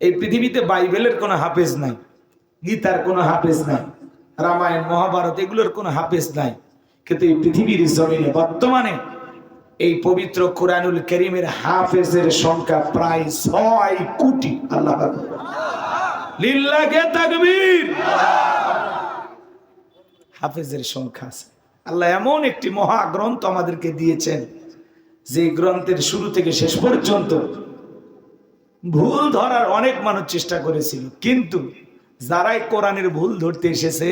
এই পৃথিবীতে বাইবেলের কোনো হাফেজ নাই, গীতার কোনো হাফেজ নাই, রামায়ণ, মহাভারত এগুলোর কোনো হাফেজ নাই। কিন্তু এই পৃথিবীর জমিনে বর্তমানে এই পবিত্র কোরআনুল করিমের হাফেজের সংখ্যা প্রায় ছয় কোটি, আল্লাহ। লিল্লাহে তাকবীর। হাফেজের সংখ্যা আছে। আল্লাহ এমন একটি মহাগ্রন্থ আমাদেরকে দিয়েছেন, যে গ্রন্থের শুরু থেকে শেষ পর্যন্ত ভুল ধরার অনেক মানুষ চেষ্টা করেছিল, কিন্তু যারাই কোরআনের ভুল ধরতে এসেছে,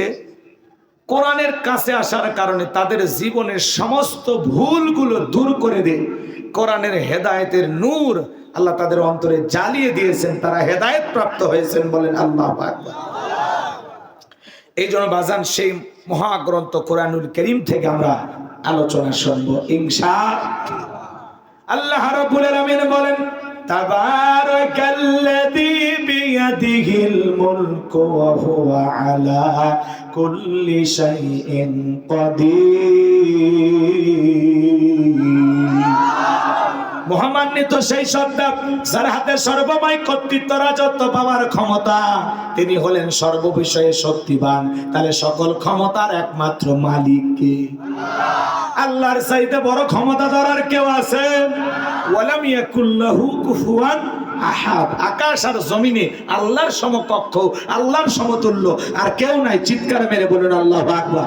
কোরআনের কাছে আসার কারণে তাদের জীবনের সমস্ত ভুলগুলো দূর করে দিয়ে কোরআনের হেদায়েতের নূর আল্লাহ তাদের অন্তরে জ্বালিয়ে দিয়েছেন, তারা হেদায়েত প্রাপ্ত হয়েছেন বলেন আল্লাহ এই জন্য বাজান সেই মহাগ্রন্থ কোরআনুল করিম থেকে আমরা আলোচনা শুনব, ইনশা আল্লাহ। বলেন তাবারাকাল্লাযী বিয়াদিহিল মুলকু ওয়া হুয়া আলা কুল্লি শাইইন কাদির মহামান্বিত সেই সত্তা যার হাতে সর্বময় কর্তৃত্ব রাজত্ব পাওয়ার ক্ষমতা, তিনি হলেন সর্ববিষয়ে শক্তিবান। তাহলে সকল ক্ষমতার একমাত্র মালিক কে? আল্লাহর চাইতে বড় ক্ষমতা ধরার কেউ আছে? ওয়ালাম ইয়াকুল্লাহু কুফুয়ান আহাদ। আকাশ আর জমিনে আল্লাহর সমকক্ষ, আল্লাহর সমতুল্য, আর কেউ নাই। চিৎকার মেরে বলুন, আল্লাহু আকবার।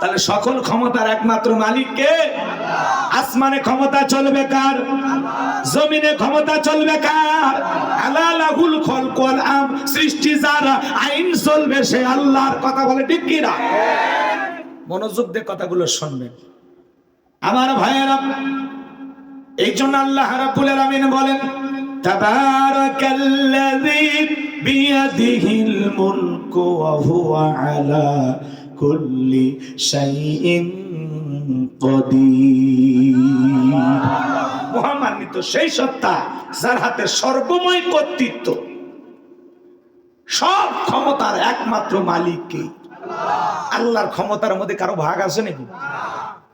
তাহলে সকল ক্ষমতার একমাত্র মালিক কে? আসমানে ক্ষমতা চলবে কার? জমিনে ক্ষমতা চলবে কার? আলালাহুল খলকল আম। সৃষ্টি যারা আইন চলবে, সে আল্লাহর কথা বলে, ঠিক কি না? মনোযোগ দিয়ে কথাগুলো শুনবেন। আমার ভাইয়েরা এই জন্য আল্লাহ রাব্বুল আলামিন বলেন, তাবারাকাল্লাযী বিয়াদিহিল মুলকু ওয়া হুয়া আলা কুল্লি শাইইন মহামান্বিত সেই সত্তা যার হাতে সর্বময় কর্তৃত্ব, সব ক্ষমতার একমাত্র মালিক কে? আল্লাহর ক্ষমতার মধ্যে কারও ভাগ আছে নাকি?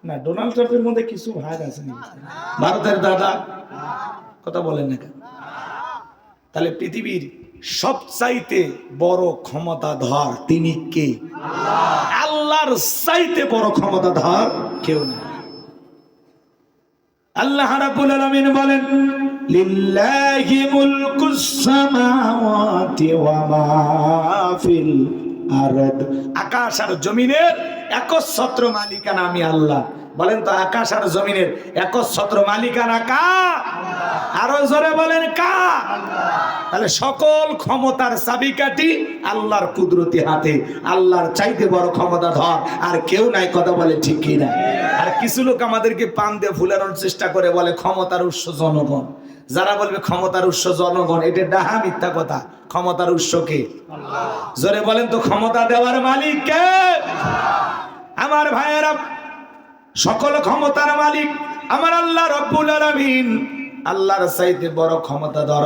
না ডোনাল্ড ট্রাম্পের মধ্যে কিছু ভাগ আছে ভারতের দাদা, কথা বলেন না কেন? তাহলে পৃথিবীর সবচাইতে বড় ক্ষমতাধর তিনি কে? আল্লাহর চাইতে বড় ক্ষমতাধর কেউ নেই। আল্লাহ রাব্বুল আলামিন বলেন, লিল্লাহি মুলকুস সামাওয়াতি ওয়া মা ফিল আরদ আকাশ আর জমিনের একচ্ছত্র মালিকানা আমি আল্লাহ। বলেন তো, আকাশ আর জমিনের একচ্ছত্র মালিকানা কা আরও জোরে বলেন কা তাহলে সকল ক্ষমতার চাবিকাঠি আল্লাহর কুদরতি হাতে। আল্লাহর চাইতে বড় ক্ষমতা ধর। আর কেউ নাই কথা বলে ঠিক কি না আর কিছু লোক আমাদেরকে পান দিয়ে ভুলানোর চেষ্টা করে বলে, ক্ষমতার উৎস জনগণ। যারা বলবে ক্ষমতার উৎস জনগণ এটা ডাহা মিথ্যা কথা। ক্ষমতার উৎস কে? জোরে বলেন তো ক্ষমতা দেওয়ার মালিক কে? আমার ভাইয়েরা সকল ক্ষমতার মালিক আমার আল্লাহ রব্বুল আলামিন। আল্লাহর চাইতে বড় ক্ষমতা ধর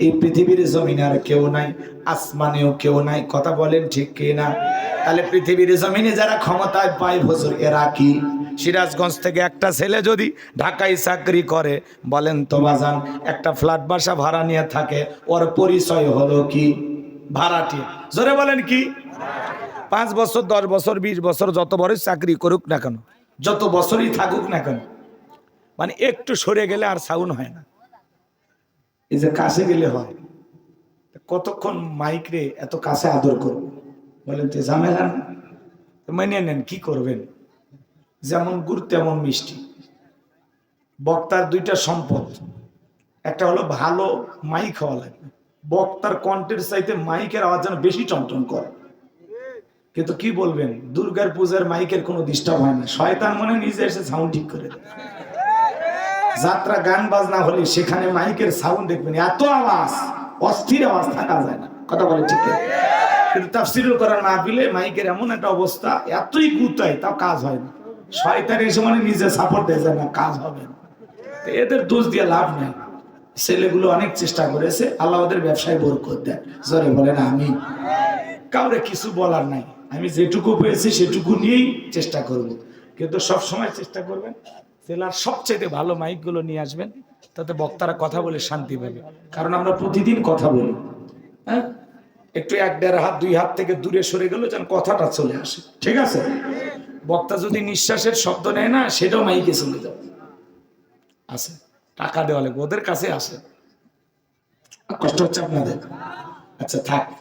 এই পৃথিবীর জমিনে আর কেউ নাই আসমানেও কেউ নাই। কথা বলেন ঠিক কি না তাহলে পৃথিবীর জমিনে যারা ক্ষমতায় পায় হুজুর এরা কি? সিরাজগঞ্জ থেকে একটা ছেলে যদি ঢাকায় চাকরি করে, বলেন তো বাজান, একটা ফ্ল্যাট বাসা ভাড়া নিয়ে থাকে, ওর পরিচয় হলো কি? ভাড়াটি জোরে বলেন কি? পাঁচ বছর, দশ বছর, বিশ বছর, যত বড়ই চাকরি করুক না কেন, যত বছরই থাকুক না কেন মানে একটু সরে গেলে আর সাউন্ড হয় না। এই যে কাছে গেলে হয় কতক্ষণ মাইক রে এত কাছে আদর করব? বলেন তো ঝামেলা না? তো নেন, কি করবেন? যেমন গুড়, তেমন মিষ্টি। বক্তার দুইটা সম্পদ। একটা হলো ভালো মাইক হওয়া লাগবে বক্তার কণ্ঠের চাইতে মাইকের আওয়াজ যেন বেশি চমচম করে। কিন্তু কি বলবেন, দুর্গার পূজার মাইকের কোনো ডিস্টার্ব হয় না। শয়তান মনে নিজে এসে সাউন্ড ঠিক করে যাত্রা গান বাজনা হলে সেখানে মাইকের সাউন্ড দেখবেন। এত আওয়াজ, অস্থির আওয়াজ থাকা যায় না। কথা বলে ঠিক। কিন্তু তাফসিরুল করার না পিলে মাইকের এমন একটা অবস্থা, এতই গুতায় তাও কাজ হয় না। শয়তান এসে মানে নিজে সাপোর্ট দেয় যায় না, কাজ হবে না। এদের দোষ দিয়ে লাভ নাই। ছেলেগুলো অনেক চেষ্টা করেছে, আল্লাহ ওদের ব্যবসায় বলেন আমি কাউরে কিছু বলার নাই। আমি যেটুকু পেয়েছি, সেটুকু নিয়েই চেষ্টা করব। কিন্তু সব সময় চেষ্টা করবেন জেলার সবচেয়ে ভালো মাইকগুলো নিয়ে আসবেন, তাতে বক্তারা কথা বলে শান্তি পাবে। কারণ আমরা প্রতিদিন কথা বলি হ্যাঁ? একটু এক দেড় হাত, দুই হাত থেকে দূরে সরে গেল যেন কথাটা চলে আসে। ঠিক আছে? বক্তা যদি নিঃশ্বাসের শব্দ নেয় না, সেটাও মাইকে চলে যাবে। আছে। টাকা দেওয়া লাগবে। ওদের কাছে আসে কষ্ট হচ্ছে আপনাদের? আচ্ছা থাক।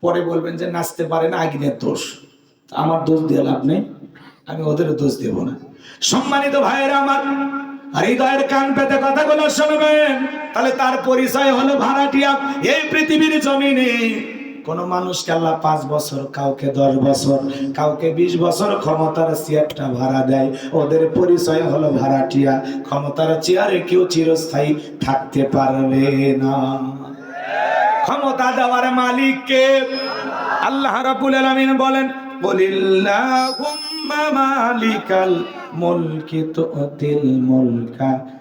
পরে বলবেন যে নাচতে পারে না আগিনের দোষ। আমার দোষ দিয়ে লাভ নেই। আমি ওদেরও দোষ দেব না। সম্মানিত ভাইয়েরা আমার, হৃদয়ের কান পেতে কথাগুলো শুনবেন। তাহলে তার পরিচয় হলো ভাড়াটিয়া। এই পৃথিবীর জমিনে কোন মানুষকে আল্লাহ পাঁচ বছর, কাউকে দশ বছর, কাউকে বিশ বছর ক্ষমতার চেয়ারটা ভাড়া দেয়। ওদের পরিচয় হলো ভাড়াটিয়া। ক্ষমতার চেয়ারে কেউ চিরস্থায়ী থাকতে পারবে না। ক্ষমতা দেওয়ার মালিককে আল্লাহ রাব্বুল আলামিন বলেন, বলিল্লাহুম্মা মালিকাল মুলকি তুতিল মুলকা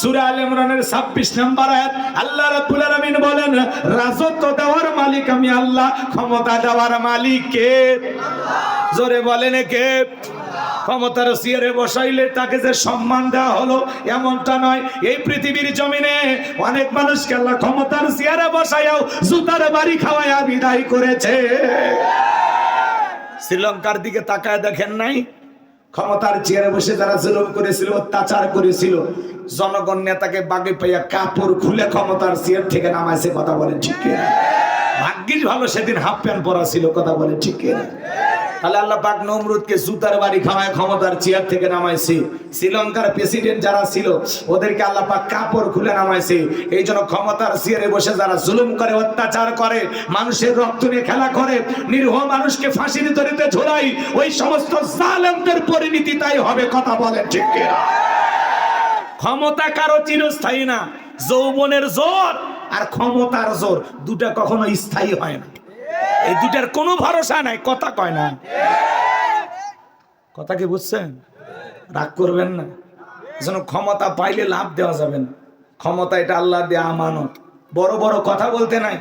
সূরা আল ইমরানের 26 নম্বর আয়াত, আল্লাহ রাব্বুল আলামিন বলেন, রাজত্ব দেওয়ার মালিক ক্ষমতা দেওয়ার মালিক কে? জোরে ক্ষমতার বসাইলে তাকে যে সম্মান দেওয়া হলো, এমনটা নয়। এই পৃথিবীর জমিনে অনেক মানুষকে আল্লাহ ক্ষমতার চেয়ারে বসাইয়াও জুতার বাড়ি খাওয়াইয়া বিদায় করেছে। শ্রীলঙ্কার দিকে তাকায় দেখেন নাই? ক্ষমতার চেয়ারে বসে তারা জুলুম করেছিল, অত্যাচার করেছিল, জনগণ নেতাকে বাগে পাইয়া কাপড় খুলে ক্ষমতার চেয়ার থেকে নামাইছে, কথা বলে ঠিক? ভাগ্যিস ভালো সেদিন হাফ প্যান্ট পরা ছিল, কথা বলে ঠিক? তাহলে আল্লাহ পাক নমরুদকে জুতার বাড়ি খাওয়ায় ক্ষমতার চেয়ার থেকে নামাইছে। শ্রীলঙ্কার প্রেসিডেন্ট যারা ছিল, ওদেরকে আল্লাহ পাক কাপড় খুলে নামাইছে। এই জন্য ক্ষমতার চেয়ারে বসে যারা জুলুম করে, অত্যাচার করে, মানুষের রক্ত নিয়ে খেলা করে, নিরীহ মানুষকে ফাঁসির দড়িতে ঝোলাই, ওই সমস্ত জালেমদের পরিণতি তাই হবে কথা বলেন ঠিক কিনা? ক্ষমতা কারও চিরস্থায়ী না, যৌবনের জোর আর ক্ষমতার জোর, দুটা কখনো স্থায়ী হয় না। এই দুটার কোনো ভরসা নাই, কথা কয় না। কথা কি বুঝছেন? রাগ করবেন না। যেন ক্ষমতা পাইলে লাভ দেওয়া যাবে না। ক্ষমতা এটা আল্লাহ দেয়া আমানত। বড় বড় কথা বলতে নাই।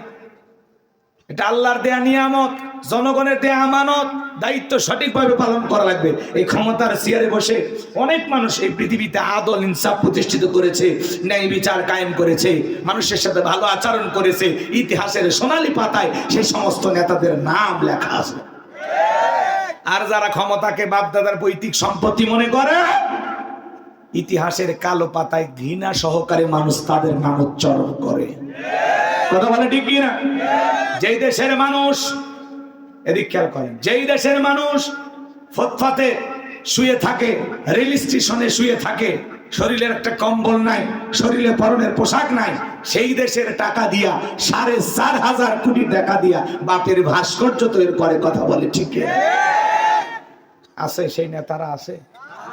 এটা আল্লাহর দেয়া নিয়ামত, জনগণের দেয়া আমানত, দায়িত্ব সঠিকভাবে পালন করা লাগবে। এই ক্ষমতার চেয়ারে বসে অনেক মানুষ এই পৃথিবীতে আদল ইনসাফ প্রতিষ্ঠিত করেছে, ন্যায় বিচার কায়েম করেছে, মানুষের সাথে ভালো আচরণ করেছে, ইতিহাসের সোনালী পাতায় সেই সমস্ত নেতাদের নাম লেখা আছে। আর যারা ক্ষমতাকে বাপদাদার পৈতৃক সম্পত্তি মনে করে, ইতিহাসের কালো পাতায় ঘৃণা সহকারে মানুষ তাদের নাম উচ্চারণ করে। কথা বলে ঠিক কিনা? যেই দেশের মানুষ, এদিক খেয়াল করেন, যেই দেশের মানুষ ফুটপাতে শুয়ে থাকে, রেল স্টেশনে শুয়ে থাকে, শরীরের একটা কম্বল নাই, শরীরে পরনের পোশাক নাই, সেই দেশের টাকা দিয়া, সাড়ে চার হাজার কোটি টাকা দিয়া বাপের ভাস্কর্য তৈরি করে কথা বলে, ঠিক আছে সেই নেতারা আছে।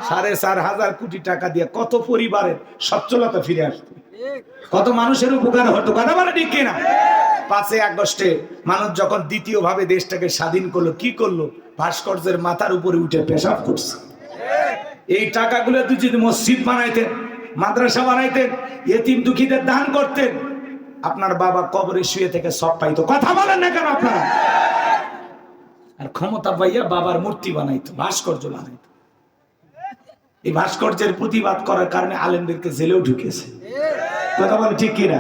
সাড়ে চার হাজার কোটি টাকা দিয়ে কত পরিবারের সচ্ছলতা ফিরে আসতো কত মানুষের উপকার হতো, কথা বলে ঠিক কিনা? পাঁচই আগস্টে মানুষ যখন দ্বিতীয় ভাবে দেশটাকে স্বাধীন করল, কি করল? ভাস্কর্যের মাথার উপরে উঠে পেশাব করছে। এই টাকাগুলো তুই যদি মসজিদ বানাইতেন, মাদ্রাসা বানাইতেন, এতিম দুঃখীদের দান করতেন, আপনার বাবা কবরে শুয়ে থেকে সব পাইতো। কথা বলেন না কেন আপনারা? আর ক্ষমতা পাইয়া বাবার মূর্তি বানাইতো, ভাস্কর্য বানাইতো। এই ভাস্কর্যের প্রতিবাদ করার কারণে আলেমদেরকে জেলেও ঢুকেছে। কথা বলে ঠিক কিনা?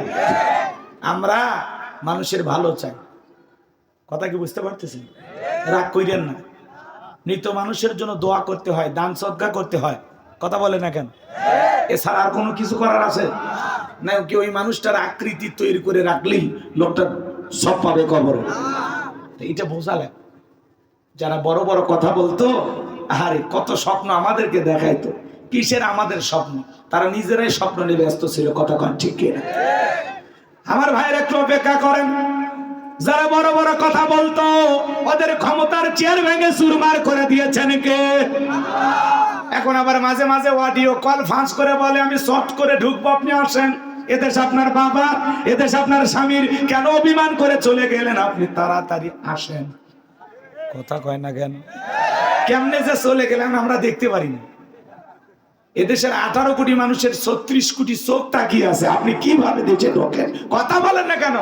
আমরা মানুষের ভালো চাই। কথা কি বুঝতে পারতেছেন? রাগ কইরেন না। মৃত মানুষের জন্য দোয়া করতে হয়, দান সদ্গা করতে হয়। কথা বলে না কেন? এছাড়া আর কোনো কিছু করার আছে? না, কি ওই মানুষটার আকৃতি তৈরি করে রাখলেই লোকটা সব পাবে কবরে? এটা বোঝালেন যারা বড় বড় কথা বলতো আরে কত স্বপ্ন আমাদেরকে দেখাইতো। কিসের আমাদের স্বপ্ন? তারা নিজেরাই স্বপ্ন নিয়ে ব্যস্ত ছিল, কথা কন ঠিক কিনা? আমার ভাইয়ের একটু অপেক্ষা করেন। যারা বড় বড় কথা বলতো, ওদের ক্ষমতার চেয়ার ভেঙে সুরমার করে দিয়েছেন কে? এখন আবার মাঝে মাঝে অডিও কল ফাঁস করে বলে, আমি শর্ট করে ঢুকবো, আপনি আসেন। এদেশ আপনার বাবা, এদেশ আপনার স্বামীর কেন অভিমান করে চলে গেলেন? আপনি তাড়াতাড়ি আসেন। কথা কয় না কেন? কেমনে যে চলে গেলেন আমরা দেখতে পারিনি। এদেশের আঠারো কোটি মানুষের ছত্রিশ কোটি চোখ তাকিয়ে আছে। আপনি কীভাবে দেশে ঢোকেন? কথা বলেন না কেন?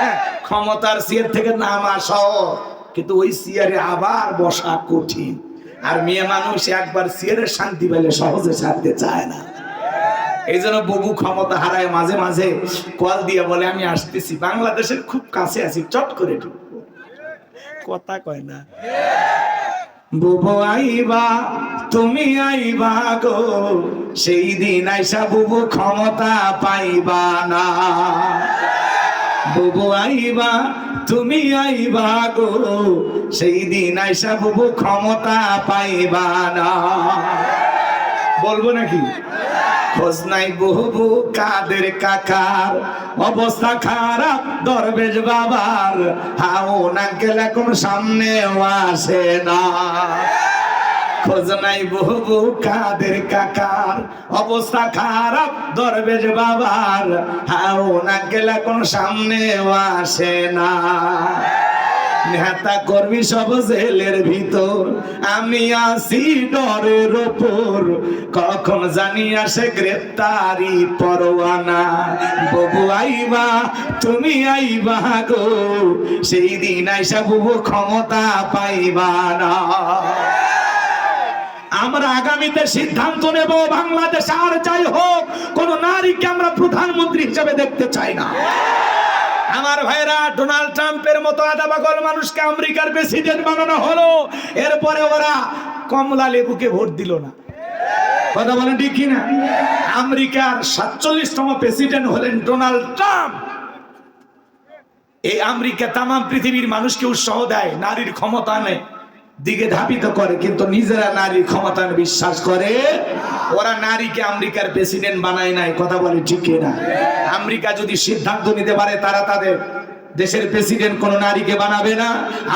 হ্যাঁ, ক্ষমতার সিয়ার থেকে নামা সহ কিন্তু ওই সিয়ারে আবার বসা কঠিন। আর মেয়ে মানুষ একবার সিয়ারের শান্তি পেলে সহজে ছাড়তে চায় না। এই জন্য বহু ক্ষমতা হারায় মাঝে মাঝে কল দিয়ে বলে আমি আসতেছি। বাংলাদেশের খুব কাছে আছি। চট করে কথা কয় না। বুবু আইবা, তুমি আইবা গো। সেই দিন আইসা বুবু ক্ষমতা পাইবা না। বুবু আইবা, তুমি আইবা গো। সেই দিন আইসা বুবু ক্ষমতা পাইবা না। বলব নাকি? খোঁজ নাই বহু কাদের কাকার। অবস্থা খারাপ, দরবেশ বাবার। হাও নাকেল এখন সামনে আসে না। খোঁজ নাই বহু কাদের কাকার। অবস্থা খারাপ, দরবেশ বাবার। হাও নাকেল এখন সামনে আসে না। নেতা করবি সব জেলের ভিতর। আমি আসি ডরের ওপর। কখন জানি আসে গ্রেপ্তারি পরোয়ানা। ববু আইবা, তুমি আইবা গো। সেই দিন আইসা বুবু ক্ষমতা পাইবা না। আমরা আগামীতে সিদ্ধান্ত নেব, বাংলাদেশ আর যাই হোক, কোন নারীকে আমরা প্রধানমন্ত্রী হিসেবে দেখতে চাই না। আমার ভাইরা, ডোনাল্ড ট্রাম্পের মতো আদা পাগল মানুষকে আমেরিকার প্রেসিডেন্ট বানানো হলো। এরপরে ওরা কমলা লেবুকে ভোট দিল না। কথা বলেন ঠিক কিনা? আমেরিকার সাতচল্লিশতম প্রেসিডেন্ট হলেন ডোনাল্ড ট্রাম্প। এই আমেরিকা তাম পৃথিবীর মানুষকে উৎসাহ দেয়, নারীর ক্ষমতা নেই দিকে ধাপিত করে, কিন্তু নিজেরা নারীর ক্ষমতার বিশ্বাস করে। ওরা নারীকে আমেরিকার প্রেসিডেন্ট বানায় নাই, কথা বলে ঠিক না আমেরিকা যদি সিদ্ধান্ত নিতে পারে, তারা তাদের দেশের প্রেসিডেন্ট কোন নারীকে বানাবে না।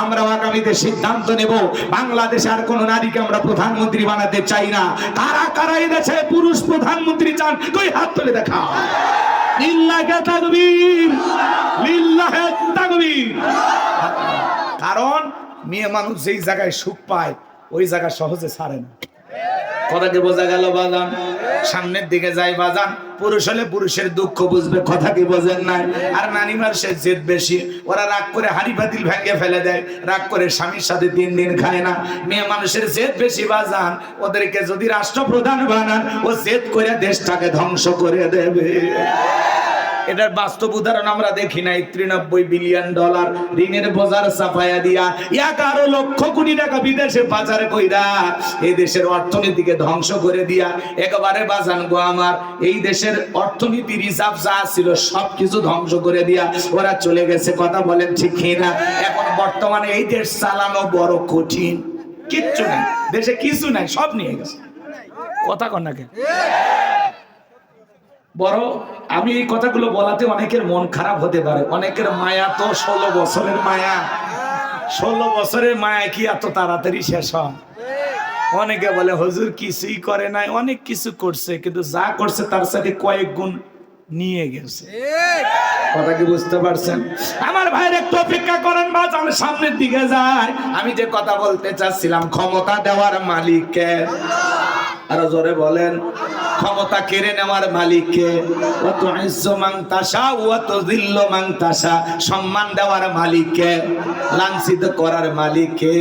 আমরা আগামীতে সিদ্ধান্ত নেব, বাংলাদেশে আর কোন নারীকে আমরা প্রধানমন্ত্রী বানাতে চাই না। কারা কারা দেশে পুরুষ প্রধানমন্ত্রী চান কই হাত তুলে দেখা কারণ মেয়ে মানুষ যেই জায়গায় সুখ পায় ওই জায়গা সহজে ছাড়ে না। কথাকে বোঝা গেল বাজান। সামনের দিকে যাই বাজান পুরুষ হলে পুরুষের দুঃখ বুঝবে কথা কি বোঝেন নাই। আর নানিমার সে জেদ বেশি ওরা রাগ করে হাড়ি পাতিল ভেঙে ফেলে দেয় রাগ করে স্বামীর সাথে তিন দিন খায় না। মেয়ে মানুষের জেদ বেশি বাজান ওদেরকে যদি রাষ্ট্রপ্রধান বানান ও জেদ করে দেশটাকে ধ্বংস করে দেবে। এটার বাস্তব উদাহরণ আমরা দেখি নাই। তিরানব্বই বিলিয়ন ডলার ঋণের বোঝার সাফায়া দিয়া এগারো লক্ষ কোটি টাকা বিদেশে পাচার কইরা এই দেশের অর্থনীতিকে ধ্বংস করে দিয়া একেবারে বাজান গো আমার। এই দেশের অর্থনীতি রিজার্ভ যা ছিল সবকিছু ধ্বংস করে দিয়া ওরা চলে গেছে। কথা বলেন ঠিক না এখন বর্তমানে এই দেশ চালানো বড় কঠিন। কিচ্ছু নাই। দেশে কিছু নাই, সব নিয়ে গেছে। কথা কন না কেন? বড়, আমি এই কথাগুলো বলাতে অনেকের মন খারাপ হতে পারে। অনেকের মায়া তো ষোলো বছরের মায়া। ষোলো বছরের মায়া কি এত তাড়াতাড়ি শেষ অনেকে বলে, হুজুর কিছুই করে নাই, অনেক কিছু করছে, কিন্তু যা করছে তার সাথে কয়েক গুণ নিয়ে গেছে। কথা কি বুঝতে পারছেন? আমার ভাইয়ের একটু অপেক্ষা করেন বা আমি সামনের দিকে যাই। আমি যে কথা বলতে চাচ্ছিলাম, ক্ষমতা দেওয়ার মালিককে আরও জোরে বলেন ক্ষমতা কেড়ে নেওয়ার মালিককে অত ইজ্জ তাসা অত দিল্ল মাং তাসা সম্মান দেওয়ার মালিককে লাঞ্ছিত করার মালিককে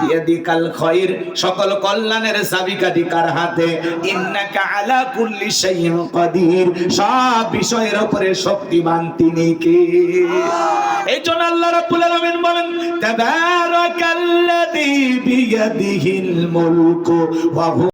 বিয়াদিকাল খয়র সকল কল্যাণের চাবিকাঠি কার হাতে? ইন্নাকা আলা কুল্লি শাইইন কাদির সব বিষয়ের উপরে শক্তিমান তিনি কে? এই জন্য আল্লাহ রাব্বুল আলামিন বলেন তাবারাকাল্লাযী বিয়াদিহিল মুলকু ওয়া